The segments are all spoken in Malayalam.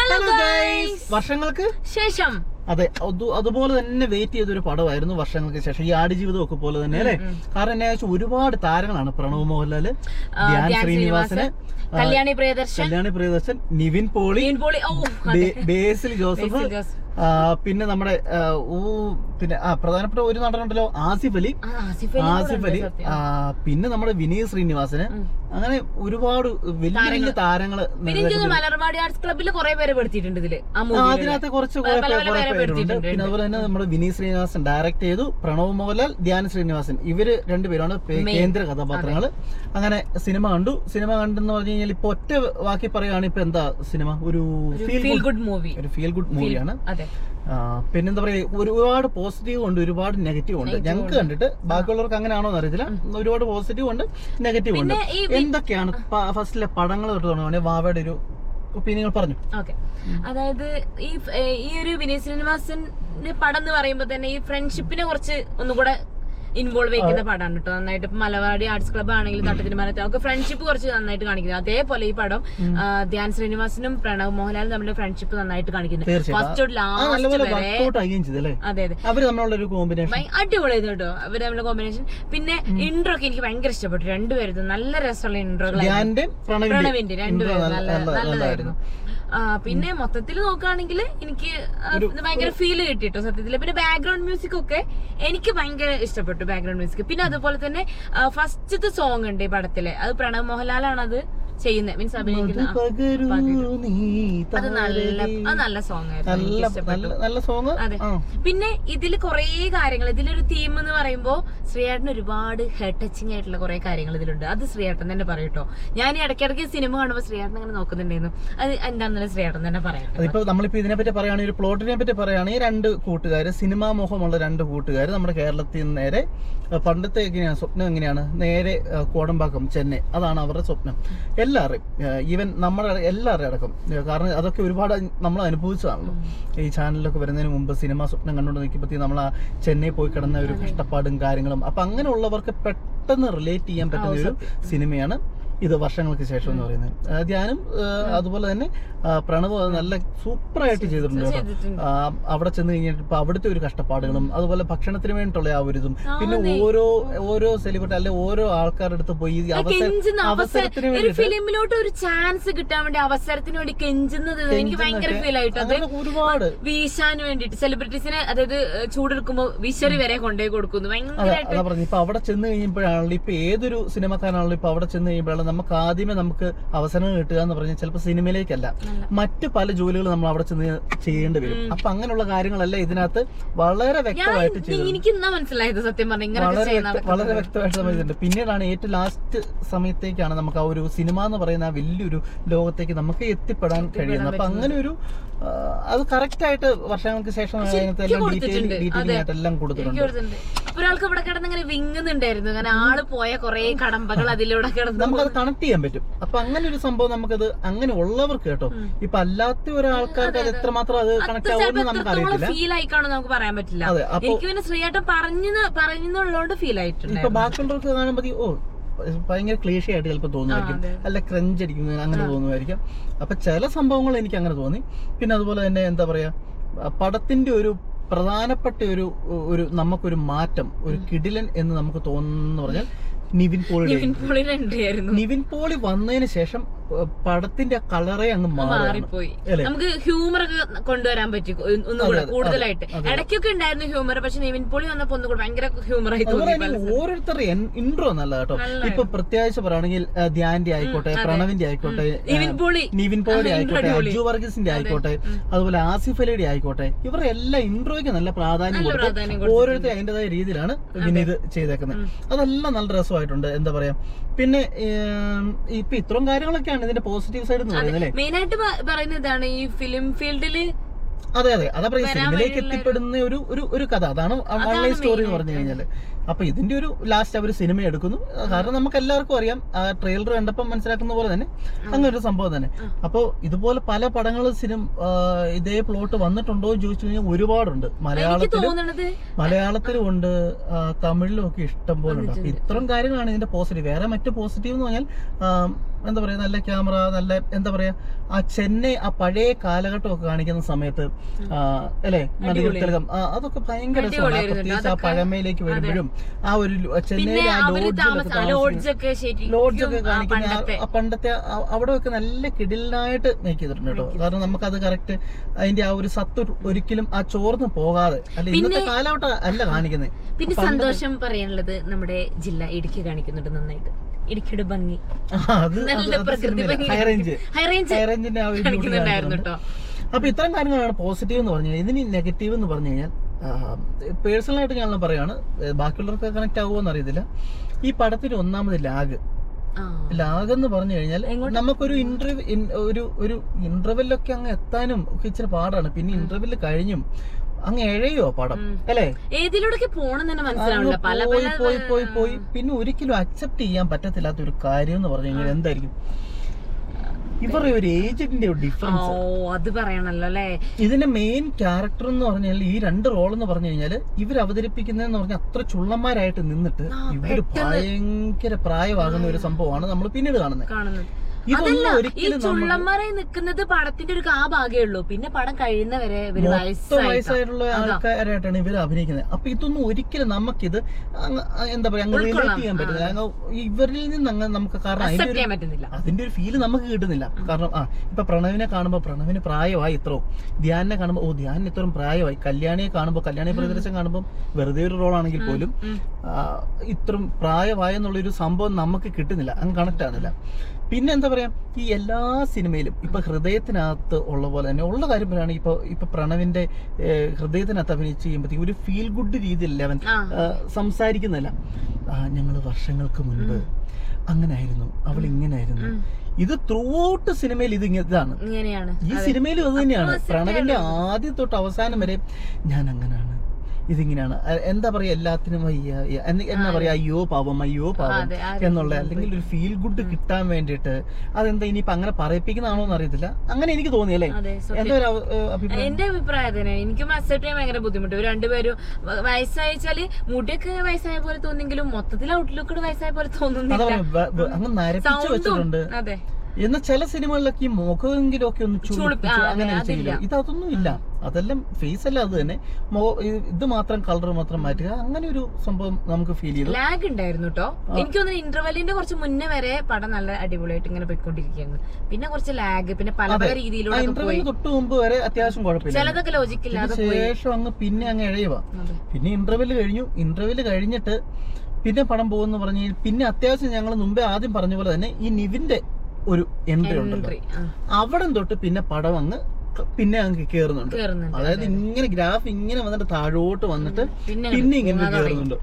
Guys. വർഷങ്ങൾക്ക്? ശേഷം. അതെ അതുപോലെ തന്നെ വെയിറ്റ് ചെയ്തൊരു പടമായിരുന്നു വർഷങ്ങൾക്ക് ശേഷം. ഈ ആടുജീവിതം ഒക്കെ പോലെ തന്നെ അല്ലേ? കാരണം എന്നാ വെച്ചാൽ ഒരുപാട് താരങ്ങളാണ് പ്രണവ് മോഹൻലാൽ ധ്യാൻ ശ്രീനിവാസന് കല്യാണി പ്രിയദർശൻ. കല്യാണി പ്രിയദർശൻ നിവിൻ പോളി. ബേസിൽ ജോസഫ്. പിന്നെ നമ്മുടെ പിന്നെ ആ പ്രധാനപ്പെട്ട ഒരു നടനുണ്ടല്ലോ ആസിഫ് അലി. ആസിഫ് അലി പിന്നെ നമ്മുടെ വിനീത് ശ്രീനിവാസന്. അങ്ങനെ ഒരുപാട് വലിയ വലിയ തോന്നുന്നു മലർവാടി ആർട്സ് കുറെ പേരെ പെടുത്തിയിട്ടുണ്ട് ഇതിൽ. അതിനകത്ത് കുറച്ച് കുറെ പേരുണ്ട്. പിന്നെ അതുപോലെ തന്നെ നമ്മുടെ വിനീത് ശ്രീനിവാസൻ ഡയറക്ട് ചെയ്തു. പ്രണവ് മോഹൻലാൽ ധ്യാൻ ശ്രീനിവാസൻ. ഇവർ രണ്ടുപേരാണ് കേന്ദ്ര കഥാപാത്രങ്ങൾ അങ്ങനെ സിനിമ കണ്ടു. സിനിമ കണ്ടെന്ന് പറഞ്ഞു കഴിഞ്ഞാൽ ഇപ്പൊ ഒറ്റ വാക്കി പറയുകയാണ് ഇപ്പൊ എന്താ സിനിമ? ഒരു ഫീൽ ഗുഡ് മൂവി ഒരു ഫീൽ ഗുഡ് മൂവിയാണ് അതെ. പിന്നെന്താ പറയാ ഒരുപാട് പോസിറ്റീവ് ഉണ്ട് ഒരുപാട് നെഗറ്റീവ് ഉണ്ട്. ഞങ്ങൾക്ക് കണ്ടിട്ട് ബാക്കിയുള്ളവർക്ക് അങ്ങനെയാണോ എന്ന് അറിയത്തില്ല ഒരുപാട് പോസിറ്റീവ് ഉണ്ട് നെഗറ്റീവ് ഉണ്ട്. എന്തൊക്കെയാണ് ഫസ്റ്റിലെ പടങ്ങൾ തൊട്ട് തുടങ്ങുകയാണെങ്കിൽ വാവയുടെ ഒരു ഒപ്പീനിയൻ പറഞ്ഞു. ഓക്കെ. അതായത് ഈ ഈ ഒരു വിനീത് ശ്രീനിവാസന്റെ പടം എന്ന് പറയുമ്പോൾ തന്നെ ഈ ഫ്രണ്ട്ഷിപ്പിനെ കുറിച്ച് ഒന്നുകൂടെ ഇൻവോൾവ് ചെയ്യുന്ന പടമാണ് കേട്ടോ നന്നായിട്ട് ഇപ്പൊ മലവാടി ആർട്സ് ക്ലബ് ആണെങ്കിലും തട്ടത്തിരുമാനത്തെ ഒക്കെ ഫ്രണ്ട്ഷിപ്പ് കുറച്ച് നന്നായിട്ട് കാണിക്കുന്നത് അതേപോലെ ഈ പടം ധ്യാൻ ശ്രീനിവാസനും പ്രണവ് മോഹൻലാലും നമ്മുടെ ഫ്രണ്ട്ഷിപ്പ് നന്നായിട്ട് കാണിക്കുന്നത് ഫസ്റ്റ് തൊട്ട് ലാസ്റ്റ് വരെ. അതെ അടിപൊളിയായിരുന്നു കേട്ടോ. അവർ തമ്മിലുള്ള കോമ്പിനേഷൻ പിന്നെ ഇൻട്രോ ഒക്കെ എനിക്ക് ഭയങ്കര ഇഷ്ടപ്പെട്ടു. രണ്ടുപേരും നല്ല രസമുള്ള ഇൻട്രോകളായിരുന്നു പ്രണവിന്റെ രണ്ടുപേരും. നല്ല നല്ലതായിരുന്നു. പിന്നെ മൊത്തത്തിൽ നോക്കുകയാണെങ്കിൽ എനിക്ക് ഭയങ്കര ഫീൽ കിട്ടിട്ടോ സത്യത്തിൽ പിന്നെ ബാക്ക്ഗ്രൗണ്ട് മ്യൂസിക് ഒക്കെ എനിക്ക് ഭയങ്കര ഇഷ്ടപ്പെട്ടു ബാക്ക്ഗ്രൗണ്ട് മ്യൂസിക് പിന്നെ അതുപോലെ തന്നെ ഫസ്റ്റത്തെ സോങ് ഉണ്ട് ഈ പടത്തിലെ. അത് പ്രണവ് മോഹൻലാലാണ് അത് ചെയ്യുന്നത് മീൻസ് അഭിനയിക്കുന്ന ആ, അത് നല്ല അത് നല്ല സോങ് ആയിരുന്നു. എനിക്ക് നല്ല ഇഷ്ടപ്പെട്ടു. നല്ല നല്ല അതെ. പിന്നെ ഇതിൽ കുറേ കാര്യങ്ങൾ. ഇതിലൊരു തീം എന്ന് പറയുമ്പോൾ ശ്രീയേട്ടൻ ഒരുപാട് ഹെഡ് ടച്ചിങ് ആയിട്ടുള്ള കുറേ കാര്യങ്ങൾ ഇതിലുണ്ട്. അത് ശ്രീയേട്ടൻ തന്നെ പറയട്ടോ ഞാൻ ഈ ഇടയ്ക്കിടയ്ക്ക് സിനിമ കാണുമ്പോൾ ശ്രീയേട്ടൻ അങ്ങനെ നോക്കുന്നുണ്ടായിരുന്നു. അത് എന്താണെന്നുള്ള ശ്രീയേട്ടൻ തന്നെ പറയാം ഇപ്പൊ നമ്മളിപ്പോ ഇതിനെ പറ്റി പറയുകയാണെങ്കിൽ പ്ലോട്ടിനെ പറ്റി പറയുകയാണെങ്കിൽ രണ്ട് കൂട്ടുകാര് സിനിമാ മോഹമുള്ള രണ്ട് കൂട്ടുകാർ നമ്മുടെ കേരളത്തിൽ നിന്ന് നേരെ പണ്ടത്തെ എങ്ങനെയാണ് സ്വപ്നം എങ്ങനെയാണ്? നേരെ കോടമ്പാക്കം ചെന്നൈ. അതാണ് അവരുടെ സ്വപ്നം. എല്ലാവരെയും ഈവൻ നമ്മുടെ എല്ലാവരുടെയും അടക്കം. കാരണം അതൊക്കെ ഒരുപാട് നമ്മൾ അനുഭവിച്ചതാണല്ലോ. ഈ ചാനലിലൊക്കെ വരുന്നതിന് മുമ്പ് സിനിമ സ്വപ്നം കണ്ടുകൊണ്ട് നിൽക്കുമ്പോഴത്തേക്ക് നമ്മൾ ആ ചെന്നൈ പോയി കിടന്ന ഒരു കഷ്ടപ്പാടും കാര്യങ്ങളും അപ്പം അങ്ങനെയുള്ളവർക്ക് പെട്ടെന്ന് റിലേറ്റ് ചെയ്യാൻ പറ്റുന്ന ഒരു സിനിമയാണ് ഇത് വർഷങ്ങൾക്ക് ശേഷം എന്ന് പറയുന്നത്. ധ്യാനം അതുപോലെ തന്നെ പ്രണവ് അത് നല്ല സൂപ്പറായിട്ട് ചെയ്തിട്ടുണ്ട് കേട്ടോ. അവിടെ ചെന്ന് കഴിഞ്ഞിട്ട് ഇപ്പൊ അവിടുത്തെ ഒരു കഷ്ടപ്പാടുകളും അതുപോലെ ഭക്ഷണത്തിന് വേണ്ടിയിട്ടുള്ള ആ ഒരു ഇതും പിന്നെ ഓരോ ഓരോ സെലിബ്രിറ്റി അല്ലെ ഓരോ ആൾക്കാരുടെ അടുത്ത് പോയി അവസരത്തിന് ഫിലിമിലോട്ട് ഒരു ചാൻസ് കിട്ടാൻ വേണ്ടി അവസരത്തിന് വേണ്ടി കെഞ്ചുന്നത് എനിക്ക് ഭയങ്കര ഫീൽ ആയിട്ട്. ഒരുപാട്. വീശാൻ വേണ്ടിട്ട് സെലിബ്രിറ്റീസിനെ അതായത് ചൂടെടുക്കുമ്പോ വിശറി വരെ കൊണ്ടുപോയി കൊടുക്കുന്നു. ഭയങ്കര ഭയങ്കരമായിട്ട് പറഞ്ഞു. ഇപ്പൊ അവിടെ ചെന്ന് കഴിയുമ്പോഴാണല്ലോ ഇപ്പൊ ഏതൊരു സിനിമക്കാരാണല്ലോ ഇപ്പൊ അവിടെ ചെന്ന് കഴിയുമ്പോഴാണ് നമുക്ക് ആദ്യമേ നമുക്ക് അവസരം കിട്ടുക എന്ന് പറഞ്ഞാൽ ചിലപ്പോൾ സിനിമയിലേക്കല്ല. മറ്റു പല ജോലികൾ നമ്മൾ അവിടെ ചെന്ന് ചെയ്യേണ്ടി വരും. അപ്പൊ അങ്ങനെയുള്ള കാര്യങ്ങളല്ല ഇതിനകത്ത് വളരെ വ്യക്തമായിട്ട് എനിക്ക് മനസ്സിലായത് സത്യം പറഞ്ഞ വളരെ വ്യക്തമായിട്ട് നമ്മൾ ചെയ്തിട്ടുണ്ട്. പിന്നീടാണ് ഏറ്റവും ലാസ്റ്റ് സമയത്തേക്കാണ് നമുക്ക് ആ ഒരു സിനിമ എന്ന് പറയുന്ന ആ വലിയൊരു ലോകത്തേക്ക് നമുക്ക് എത്തിപ്പെടാൻ കഴിയുന്നത്. അപ്പൊ അങ്ങനെ ഒരു അത് കറക്റ്റ് ആയിട്ട് വർഷങ്ങൾക്ക് ശേഷം ഡീറ്റെയിൽ. ആയിട്ട് എല്ലാം കൊടുത്തിട്ടുണ്ട്. ഒരാൾക്ക് ഇവിടെ കിടന്ന് ഇങ്ങനെ വിങ്ങുന്നുണ്ടായിരുന്നു. അങ്ങനെ ആൾ പോയ കൊറേ കടമ്പകൾ അതിലൂടെ കിടന്നു നമുക്കത് കണക്ട് ചെയ്യാൻ പറ്റും. അപ്പൊ അങ്ങനെ ഒരു സംഭവം നമുക്കത് അങ്ങനെ ഉള്ളവർക്ക് കേട്ടോ ഇപ്പൊ അല്ലാത്ത ഒരാൾക്കാർക്ക് അത് എത്രമാത്രം അത് കണക്ട് ആവുമെന്ന് നമുക്ക് അറിയത്തില്ല. ഫീൽ ആയിക്കാണോ നമുക്ക് പറയാൻ പറ്റില്ല. എനിക്ക് പിന്നെ ശ്രീയേട്ടൻ പറഞ്ഞു പറഞ്ഞുള്ളതുകൊണ്ട് ഫീൽ ആയിട്ടുണ്ട് ഇപ്പൊ ബാക്കിയുള്ളവർക്ക് കാണുമ്പോ ഓ ഭയങ്കര ക്ലീഷ ആയിട്ട് ചിലപ്പോൾ തോന്നുമായിരിക്കും അല്ല ക്രഞ്ച് അടിക്കുന്നത് അങ്ങനെ തോന്നുമായിരിക്കും. അപ്പൊ ചില സംഭവങ്ങൾ എനിക്ക് അങ്ങനെ തോന്നി. പിന്നെ അതുപോലെ തന്നെ എന്താ പറയാ പടത്തിന്റെ ഒരു പ്രധാനപ്പെട്ട ഒരു ഒരു നമുക്കൊരു മാറ്റം ഒരു കിടിലൻ എന്ന് നമുക്ക് തോന്നുന്നു പറഞ്ഞാൽ നിവിൻ പോളി നിവിൻ പോളിയുടെ ആയിരുന്നു നിവിൻ പോളി വന്നതിന് ശേഷം പടത്തിന്റെ കളറേ അങ്ങ് മാറിപ്പോയി. നമുക്ക് ഹ്യൂമർ ഒക്കെ കൊണ്ടുവരാൻ പറ്റി ഒന്നുകൂടെ കൂടുതലായിട്ട്. ഇടയ്ക്കൊക്കെ ഉണ്ടായിരുന്നു ഹ്യൂമർ പക്ഷെ നിവിൻ പോളി വന്നപ്പോ ഒന്നുകൂടെ ഭയങ്കര ഹ്യൂമർ ആയി ഓരോരുത്തരുടെ ഇൻട്രോ നല്ല കേട്ടോ. ഇപ്പൊ പ്രത്യേകിച്ച് പറയുകയാണെങ്കിൽ ധ്യാന്റെ ആയിക്കോട്ടെ പ്രണവിന്റെ ആയിക്കോട്ടെ നിവിൻ പോളി. ആയിക്കോട്ടെ അജു വർഗീസിന്റെ ആയിക്കോട്ടെ അതുപോലെ ആസിഫ് അലിയുടെ ആയിക്കോട്ടെ ഇവരുടെ എല്ലാ ഇൻട്രോയ്ക്ക് നല്ല പ്രാധാന്യം കൊടുത്ത് ഓരോരുത്തരും അതിന്റെതായ രീതിയിലാണ് വിനീത് ചെയ്തേക്കുന്നത്. അതെല്ലാം നല്ല രസമായിട്ടുണ്ട് എന്താ പറയാ. പിന്നെ ഇപ്പൊ ഇത്രയും കാര്യങ്ങളൊക്കെയാണ് ഇതിന്റെ പോസിറ്റീവ് സൈഡ് എന്ന് പറയുന്നത് അല്ലേ? മെയിൻ ആയിട്ട് പറയുന്നത് ഇതാണ് ഈ ഫിലിം ഫീൽഡിൽ അതെ അതെ. അതാ പറയാ സിനിമയിലേക്ക് എത്തിപ്പെടുന്ന ഒരു ഒരു ഒരു കഥ. അതാണ് ഓൺലൈൻ സ്റ്റോറി എന്ന് പറഞ്ഞു കഴിഞ്ഞാൽ. അപ്പൊ ഇതിന്റെ ഒരു ലാസ്റ്റ് അവർ സിനിമ എടുക്കുന്നു. കാരണം നമുക്ക് എല്ലാവർക്കും അറിയാം ആ ട്രെയിലർ കണ്ടപ്പോൾ മനസ്സിലാക്കുന്ന പോലെ തന്നെ അങ്ങനെ ഒരു സംഭവം തന്നെ. അപ്പോൾ ഇതുപോലെ പല പടങ്ങളും സിനിമ ഇതേ പ്ലോട്ട് വന്നിട്ടുണ്ടോ എന്ന് ചോദിച്ചു കഴിഞ്ഞാൽ ഒരുപാടുണ്ട്. മലയാളത്തിലും മലയാളത്തിലും ഉണ്ട് തമിഴിലും ഒക്കെ ഇഷ്ടം പോലെ ഉണ്ട്. അപ്പൊ ഇത്തരം കാര്യങ്ങളാണ് ഇതിന്റെ പോസിറ്റീവ് വേറെ മറ്റു പോസിറ്റീവ് എന്ന് പറഞ്ഞാൽ എന്താ പറയാ നല്ല ക്യാമറ നല്ല എന്താ പറയാ ആ ചെന്നൈ ആ പഴയ കാലഘട്ടമൊക്കെ കാണിക്കുന്ന സമയത്ത് അല്ലെ? തിലകം. അതൊക്കെ ഭയങ്കര. പ്രത്യേകിച്ച് ആ പഴമയിലേക്ക് വരുമ്പോഴും ആ ഒരു ചെന്നൈ ചെന്നൈയിലെ ആ ലോഡ്ജൊക്കെ ലോഡ്ജൊക്കെ കാണിക്കുന്ന പണ്ടത്തെ. അവിടെ ഒക്കെ നല്ല കിടിലായിട്ട് മേക്ക് ചെയ്തിട്ടുണ്ട് കേട്ടോ കാരണം അത് കറക്റ്റ് അതിന്റെ ആ ഒരു സത്ത് ഒരു- ഒരിക്കലും ആ ചോർന്ന് പോകാതെ അല്ല ഇന്നത്തെ കാലഘട്ടം അല്ല കാണിക്കുന്നത്. പിന്നെ സന്തോഷം പറയാനുള്ളത് നമ്മുടെ ജില്ല ഇടുക്കി കാണിക്കുന്നുണ്ട് നന്നായിട്ട്. ഇടുക്കിയുടെ ഭംഗി. നല്ല പ്രകൃതി കാണിക്കുന്നുണ്ടായിരുന്നു. കേട്ടോ. അപ്പൊ ഇത്തരം കാര്യങ്ങളാണ് പോസിറ്റീവ് എന്ന് പറഞ്ഞു കഴിഞ്ഞാൽ ഇതിന് നെഗറ്റീവ് എന്ന് പറഞ്ഞു കഴിഞ്ഞാൽ പേഴ്സണലായിട്ട് ഞാൻ പറയാണ് ബാക്കിയുള്ളവർക്ക് കണക്ട് ആകുമോ എന്ന് അറിയത്തില്ല. ഈ പടത്തിന് ഒന്നാമത് ലാഗ് ലാഗ് എന്ന് പറഞ്ഞു കഴിഞ്ഞാൽ നമുക്കൊരു ഇന്റർവ്യൂ ഒരു ഒരു ഇന്റർവെല്ലൊക്കെ അങ്ങ് എത്താനും ഒക്കെ ഇച്ചിരി പാടാണ്. പിന്നെ ഇന്റർവെൽ കഴിഞ്ഞും അങ്ങ് എഴയോ പടം. അല്ലേ? ഏതിലൂടെ പോണെന്ന് തന്നെ മനസ്സിലാവില്ല പല പോയി പോയി പോയി പോയി. പിന്നെ ഒരിക്കലും അക്സെപ്റ്റ് ചെയ്യാൻ പറ്റത്തില്ലാത്ത ഒരു കാര്യം എന്ന് പറഞ്ഞു കഴിഞ്ഞാൽ എന്തായിരിക്കും? ഇവരുടെ ഒരു ഏജന്റിന്റെ ഡിഫറൻസ് ഓ അത് പറയണല്ലോ അല്ലേ? ഇതിന്റെ മെയിൻ ക്യാരക്ടർ എന്ന് പറഞ്ഞാൽ ഈ രണ്ട് റോൾ എന്ന് പറഞ്ഞു കഴിഞ്ഞാൽ ഇവർ അവതരിപ്പിക്കുന്നതെന്ന് പറഞ്ഞാൽ അത്ര ചുള്ളന്മാരായിട്ട് നിന്നിട്ട് ഇവർ ഭയങ്കര പ്രായമാകുന്ന ഒരു സംഭവമാണ് നമ്മൾ പിന്നീട് കാണുന്നത്. അതല്ല ഈ ചുള്ളന്മാരായി നിൽക്കുന്നത് പടത്തിന്റെ ഒരു കാ ഭാഗേ ഉള്ളൂ. പിന്നെ പടം കഴിയുന്നവരെ. വയസ്സായിട്ടുള്ള ആൾക്കാരായിട്ടാണ് ഇവർ അഭിനയിക്കുന്നത്. അപ്പൊ ഇതൊന്നും ഒരിക്കലും നമുക്കിത് എന്താ പറയാ അങ്ങ് റിലേറ്റ് ചെയ്യാൻ പറ്റില്ല. ഇവരിൽ നിന്ന് അങ്ങ് നമുക്ക് കാരണം അതിന്റെ ഒരു ഫീൽ നമുക്ക് കിട്ടുന്നില്ല. കാരണം ആ ഇപ്പൊ പ്രണവിനെ കാണുമ്പോൾ പ്രണവിന് പ്രായമായി ഇത്രയും. ധ്യാനിനെ കാണുമ്പോൾ ഓ ധ്യാനിന് ഇത്രയും പ്രായമായി. കല്യാണിയെ കാണുമ്പോൾ കല്യാണി പ്രദർശനം കാണുമ്പോൾ വെറുതെ ഒരു റോൾ ആണെങ്കിൽ പോലും ഇത്രയും ആ, ഇത്രയും പ്രായമായെന്നുള്ളൊരു സംഭവം നമുക്ക് കിട്ടുന്നില്ല. അങ്ങ് കണക്ട് ആകുന്നില്ല പിന്നെ എന്താ പറയാ ഈ എല്ലാ സിനിമയിലും ഇപ്പൊ ഹൃദയത്തിനകത്ത് ഉള്ള പോലെ തന്നെ ഉള്ള കാര്യം പറയുകയാണ് ഇപ്പൊ ഇപ്പൊ പ്രണവിന്റെ ഹൃദയത്തിനകത്ത് അഭിനയിച്ച് ചെയ്യുമ്പോഴത്തേക്ക് ഒരു ഫീൽ ഗുഡ് രീതിയിലല്ല അവൻ സംസാരിക്കുന്നില്ല ഞങ്ങൾ വർഷങ്ങൾക്ക് മുൻപ് അങ്ങനെ ആയിരുന്നു അവൾ ഇങ്ങനായിരുന്നു. ആയിരുന്നു ഇത് ത്രൂ ഔട്ട് സിനിമയിൽ ഇത് ഇതാണ്. ഈ സിനിമയിലും അത് തന്നെയാണ്. പ്രണവിന്റെ ആദ്യം തൊട്ട് അവസാനം വരെ ഞാൻ അങ്ങനാണ്. ഇതിങ്ങനെയാണ്. എന്താ പറയാ എല്ലാത്തിനും അയ്യ എന്താ പറയാ അയ്യോ പാവം അയ്യോ പാവം എന്നുള്ള അല്ലെങ്കിൽ ഒരു ഫീൽ ഗുഡ് കിട്ടാൻ വേണ്ടിയിട്ട് അതെന്താ ഇനിയിപ്പോ അങ്ങനെ പറയിപ്പിക്കുന്നതാണോ എന്ന് അറിയത്തില്ല. അങ്ങനെ എനിക്ക് തോന്നി അല്ലേ? എന്റെ ഒരു എന്റെ അഭിപ്രായത്തിന് എനിക്കും അക്സെപ്റ്റ് ചെയ്യാൻ ഭയങ്കര ബുദ്ധിമുട്ട്. രണ്ടുപേരും വയസ്സായിച്ചാൽ മുടിയൊക്കെ വയസ്സായ പോലെ തോന്നിയെങ്കിലും മൊത്തത്തിൽ ഔട്ട്ലുക്ക് വയസ്സായ പോലെ തോന്നുന്നു തോന്നുന്നില്ല അതെ. എന്നാൽ ചില സിനിമകളിലൊക്കെ ഈ മുഖമെങ്കിലും ഒക്കെ ഒന്ന് ചുളിപ്പിച്ച് അങ്ങനെ. ചെയ്യില്ല ഇത് അതൊന്നും ഇല്ല. അതെല്ലാം ഫേസ് അല്ല അത് തന്നെ. ഇത് മാത്രം കളർ മാത്രം മാറ്റുക. അങ്ങനെ ഒരു സംഭവം നമുക്ക് ഫീൽ ചെയ്തു. ലാഗ് ഉണ്ടായിരുന്നു കേട്ടോ എനിക്ക് തോന്നുന്നു ഇന്റർവെല്ലിന്റെ കുറച്ച് മുന്നേ വരെ പടം നല്ല അടിപൊളിയായിട്ട് ഇങ്ങനെ പോയിക്കൊണ്ടിരിക്കുകയാണ് പിന്നെ കുറച്ച് ലാഗ് പിന്നെ പല പല രീതിയിലുള്ള രീതിയിലൂടെ ഇന്റർവ്യൂവിന് തൊട്ട് മുമ്പ് വരെ അത്യാവശ്യം കുഴപ്പമില്ല ചിലതൊക്കെ ലോജിക്കില്ലാതെ ശേഷം അങ്ങ് പിന്നെ അങ്ങ് എഴയുക പിന്നെ ഇന്റർവെൽ കഴിഞ്ഞു. ഇന്റർവെൽ കഴിഞ്ഞിട്ട് പിന്നെ പടം പോകുന്നു പറഞ്ഞു പിന്നെ അത്യാവശ്യം ഞങ്ങൾ മുമ്പേ ആദ്യം പറഞ്ഞ പോലെ തന്നെ ഈ നിവിന്റെ ഒരു എൻട്രി ഉണ്ട് അവിടെ തൊട്ട് പിന്നെ പടം അങ്ങ് പിന്നെ അങ്ങ് കേറുന്നുണ്ട്. അതായത് ഇങ്ങനെ ഗ്രാഫ് ഇങ്ങനെ വന്നിട്ട് താഴോട്ട് വന്നിട്ട് പിന്നെ ഇങ്ങനെ കേറുന്നുണ്ട്.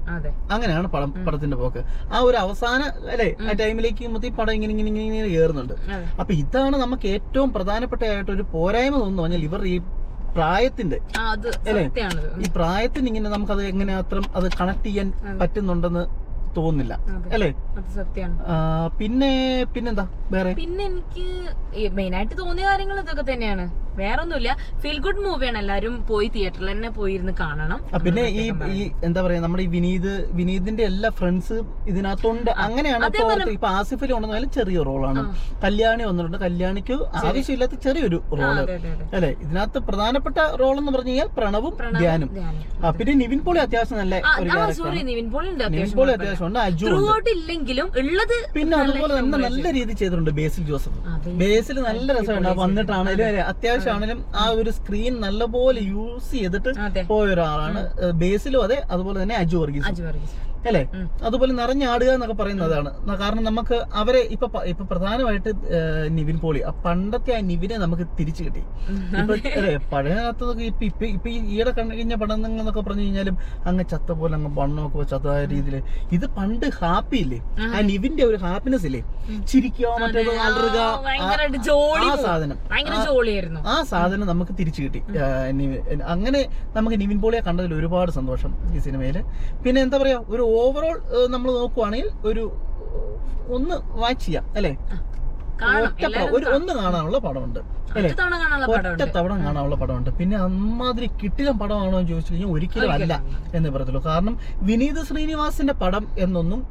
അങ്ങനെയാണ് പടം പടത്തിന്റെ പോക്ക്. ആ ഒരു അവസാന അല്ലെ ആ ടൈമിലേക്ക് ഈ പടം ഇങ്ങനെ ഇങ്ങനെ ഇങ്ങനെ ഇങ്ങനെ കേറുന്നുണ്ട്. അപ്പൊ ഇതാണ് നമുക്ക് ഏറ്റവും പ്രധാനപ്പെട്ട ആയിട്ട് ഒരു പോരായ്മ തോന്നുന്നു പറഞ്ഞാൽ ഇവർ ഈ പ്രായത്തിന്റെ അല്ലേ? ഈ പ്രായത്തിന് ഇങ്ങനെ നമുക്ക് അത് എങ്ങനെ അത്ര അത് കണക്ട് ചെയ്യാൻ പറ്റുന്നുണ്ടെന്ന് തോന്നുന്നില്ല. അല്ലേ? പിന്നെ പിന്നെന്താ? വേറെ? പിന്നെ എനിക്ക് മെയിൻ ആയിട്ട് തോന്നിയ കാര്യങ്ങൾ ഇതൊക്കെ തന്നെയാണ്. വേറെ ഒന്നുമില്ല ഫീൽ ഗുഡ് മൂവിയാണ് എല്ലാരും പോയി തിയേറ്ററിൽ തന്നെ പോയിരുന്ന് കാണണം. പിന്നെ ഈ ഈ എന്താ പറയാ നമ്മുടെ ഈ വിനീത് വിനീതിന്റെ എല്ലാ ഫ്രണ്ട്സ് ഇതിനകത്തുണ്ട്. അങ്ങനെയാണ് ഇപ്പൊ ആസിഫിൽ ഉണ്ടെന്നാലും ചെറിയ റോളാണ്. കല്യാണി വന്നിട്ടുണ്ട്. കല്യാണിക്ക് ആവശ്യമില്ലാത്ത ചെറിയൊരു റോൾ. അല്ലെ? ഇതിനകത്ത് പ്രധാനപ്പെട്ട റോൾ എന്ന് പറഞ്ഞു കഴിഞ്ഞാൽ പ്രണവും ധ്യാനും. പിന്നെ നിവിൻ പോളി അത്യാവശ്യം നല്ല സോറി നിവിൻ അത്യാവശ്യം പോളി അത്യാവശ്യം ഉണ്ട്. അജു ഇല്ലെങ്കിലും ഉള്ളത് പിന്നെ അതുപോലെ തന്നെ നല്ല രീതിയിൽ ചെയ്തിട്ടുണ്ട് ബേസിൽ ജോസഫ്. ബേസിൽ നല്ല രസമുണ്ട്. വന്നിട്ടാണെങ്കിലും വന്നിട്ടാണേലും അത്യാവശ്യമാണേലും ആ ഒരു സ്ക്രീൻ നല്ലപോലെ യൂസ് ചെയ്തിട്ട് പോയ ഒരാളാണ് ബേസിലും അതെ അതുപോലെ തന്നെ അജു വർഗീസ്. അല്ലേ. അതുപോലെ നിറഞ്ഞാടുക എന്നൊക്കെ പറയുന്നതാണ്. കാരണം നമുക്ക് അവരെ ഇപ്പൊ ഇപ്പൊ പ്രധാനമായിട്ട് നിവിൻ പോളി ആ പണ്ടത്തെ ആ നിവിനെ നമുക്ക് തിരിച്ചു കിട്ടി. ഇപ്പൊ പഴയ കാലത്തൊക്കെ ഇപ്പൊ ഇപ്പൊ ഇപ്പൊ ഈ ഈയിടെ കണ്ടു കഴിഞ്ഞ പഠനങ്ങൾ എന്നൊക്കെ പറഞ്ഞു കഴിഞ്ഞാലും അങ്ങ് ചത്ത പോലെ അങ്ങ് വണ്ണമൊക്കെ വെച്ച് ചത്തതായ രീതിയിൽ ഇത് പണ്ട് ഹാപ്പി ഇല്ലേ? ആ. നിവിന്റെ ഒരു ഹാപ്പിനെസ് ഇല്ലേ? ചിരിക്കുക മറ്റേത് ആ, സാധനം. ആ ആ സാധനം നമുക്ക് തിരിച്ചു കിട്ടി. അങ്ങനെ നമുക്ക് നിവിൻ പോളിയെ കണ്ടതിൽ ഒരുപാട് സന്തോഷം ഈ സിനിമയിൽ പിന്നെ എന്താ പറയാ ഒരു ഓവറോൾ നമ്മൾ നോക്കുവാണെങ്കിൽ ഒരു ഒന്ന് വാച്ച് ചെയ്യാം അല്ലേ? ഒരു ഒന്ന് കാണാനുള്ള പടമുണ്ട് ഒറ്റത്തവണ ഒറ്റ തവണ കാണാനുള്ള പടമുണ്ട്. പിന്നെ അമ്മാതിരി കിട്ടിലും പടമാണോ എന്ന് ചോദിച്ചു കഴിഞ്ഞാൽ ഒരിക്കലും അല്ല എന്ന് പറയത്തുള്ളൂ. കാരണം വിനീത് ശ്രീനിവാസിന്റെ പടം എന്നൊന്നും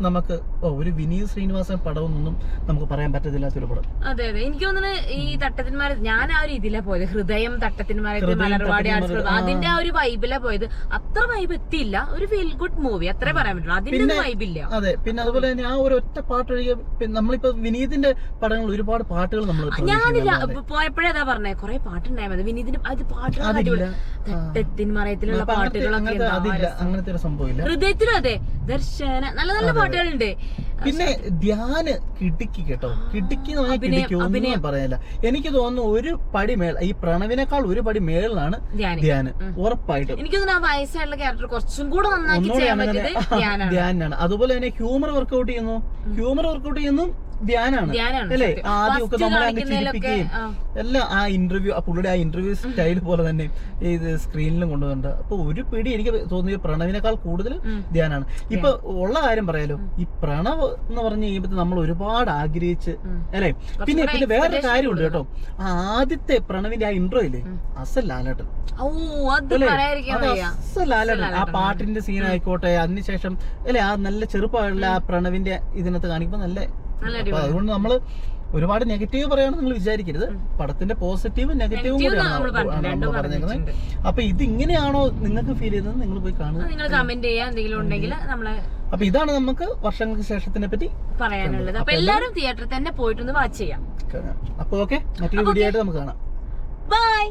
നമുക്ക് ഓ ഒരു വിനീത് ശ്രീനിവാസൻ പടമൊന്നും നമുക്ക് പറയാൻ പറ്റത്തില്ലാത്തൊരു പടം അതെ അതെ. എനിക്ക് തോന്നുന്നു ഈ തട്ടത്തിന്മാരെ ഞാൻ ആ ഒരു ഇതിലാ പോയത്. ഹൃദയം തട്ടത്തിന്മാരെ മലർവാടി. അതിന്റെ ആ ഒരു വൈബിലാ പോയത്. അത്ര വൈബ് എത്തിയില്ല. ഒരു ഫീൽ ഗുഡ് മൂവി അത്രേ പറയാൻ പറ്റുള്ളൂ. അതിന്റെ വൈബില്ല അതെ പിന്നെ അതുപോലെ തന്നെ ആ ഒരു ഒറ്റ പാട്ട് ഒഴികെ നമ്മളിപ്പോ വിനീതിന്റെ പടങ്ങൾ ഒരുപാട് പാട്ടുകൾ നമ്മൾ ഞാനില്ല പോയപ്പോഴേ അതാ പറഞ്ഞേ. കുറെ പാട്ടുണ്ടായത് വിനീതിന്റെ അത് പാട്ടുകൾ. തട്ടത്തിൻ മറയത്തിലുള്ള പാട്ടുകളൊക്കെ ഒരു സംഭവം ഇല്ല. ഹൃദയത്തിലും അതെ. ദർശന നല്ല നല്ല പാട്ടുകളുണ്ട്. പിന്നെ ധ്യാന് കിടുക്കി കേട്ടോ. കിടുക്കി എന്ന് പറഞ്ഞാൽ കിടുക്കി ഒന്നും പറയാനില്ല. എനിക്ക് തോന്നുന്നു ഒരു പടി മേൽ ഈ പ്രണവിനേക്കാൾ ഒരു പടി മേളിലാണ് ധ്യാനി. ഉറപ്പായിട്ടും. എനിക്ക് തോന്നുന്നു ആ വയസ്സായിട്ടുള്ള ക്യാരക്ടർ കുറച്ചും കൂടെ നന്നാക്കി ധ്യാനാണ്. അതുപോലെ തന്നെ ഹ്യൂമർ വർക്ക്ഔട്ട് ചെയ്യുന്നു. ഹ്യൂമർ വർക്ക്ഔട്ട് ചെയ്യുന്നു. ധ്യാനാണ്. അല്ലേ. ആദ്യമൊക്കെ നമ്മൾ നമ്മളെ അങ്ങ് ചിരിപ്പിക്കുകയും. എല്ലാം ആ ഇന്റർവ്യൂ ആ പുള്ളിയുടെ ആ ഇന്റർവ്യൂ സ്റ്റൈൽ പോലെ തന്നെ ഈ സ്ക്രീനിലും കൊണ്ടുവന്നിട്ടുണ്ട്. അപ്പൊ ഒരു പിടി എനിക്ക് തോന്നിയ പ്രണവിനേക്കാൾ കൂടുതൽ ധ്യാനാണ്. ഇപ്പൊ ഉള്ള കാര്യം പറയാലോ ഈ പ്രണവ് എന്ന് പറഞ്ഞു കഴിയുമ്പോൾ നമ്മൾ ഒരുപാട് ആഗ്രഹിച്ച്. അല്ലേ? പിന്നെ പിന്നെ വേറൊരു കാര്യമുണ്ട് കേട്ടോ. ആദ്യത്തെ പ്രണവിന്റെ ആ ഇന്റർവ്യൂ ഇല്ലേ? അസൽ ലാലേട്ടൻ. അസൽ ലാലേട്ടൻ. ആ പാട്ടിന്റെ സീൻ ആയിക്കോട്ടെ അതിനുശേഷം അല്ലെ? ആ നല്ല ചെറുപ്പമുള്ള ആ പ്രണവിന്റെ ഇതിനകത്ത് കാണിക്കുമ്പോ നല്ല അപ്പൊ അതുകൊണ്ട് നമ്മൾ ഒരുപാട് നെഗറ്റീവ് പറയാണെന്ന് നിങ്ങൾ വിചാരിക്കരുത്. പടത്തിന്റെ പോസിറ്റീവും നെഗറ്റീവും കൂടിയാണ് കൂടെയാണ് നമ്മൾ പറഞ്ഞു, ആണ് രണ്ടും നമ്മൾ പറഞ്ഞേക്കുന്നത് അപ്പൊ ഇത് ഇങ്ങനെയാണോ നിങ്ങൾക്ക് ഫീൽ ചെയ്തത് നിങ്ങൾ പോയി കാണുക. നിങ്ങൾ കമന്റ് ചെയ്യാ എന്തെങ്കിലും ഉണ്ടെങ്കിൽ നമ്മളെ അപ്പൊ ഇതാണ് നമുക്ക് വർഷങ്ങൾക്ക് ശേഷത്തിനെ പറ്റി പറയാനുള്ളത്. അപ്പൊ എല്ലാരും തിയേറ്ററിൽ തന്നെ പോയിട്ടൊന്ന് വാച്ച് ചെയ്യാം. അപ്പൊ ഓക്കെ മറ്റൊരു വീഡിയോ ആയിട്ട് നമുക്ക് കാണാം. ബൈ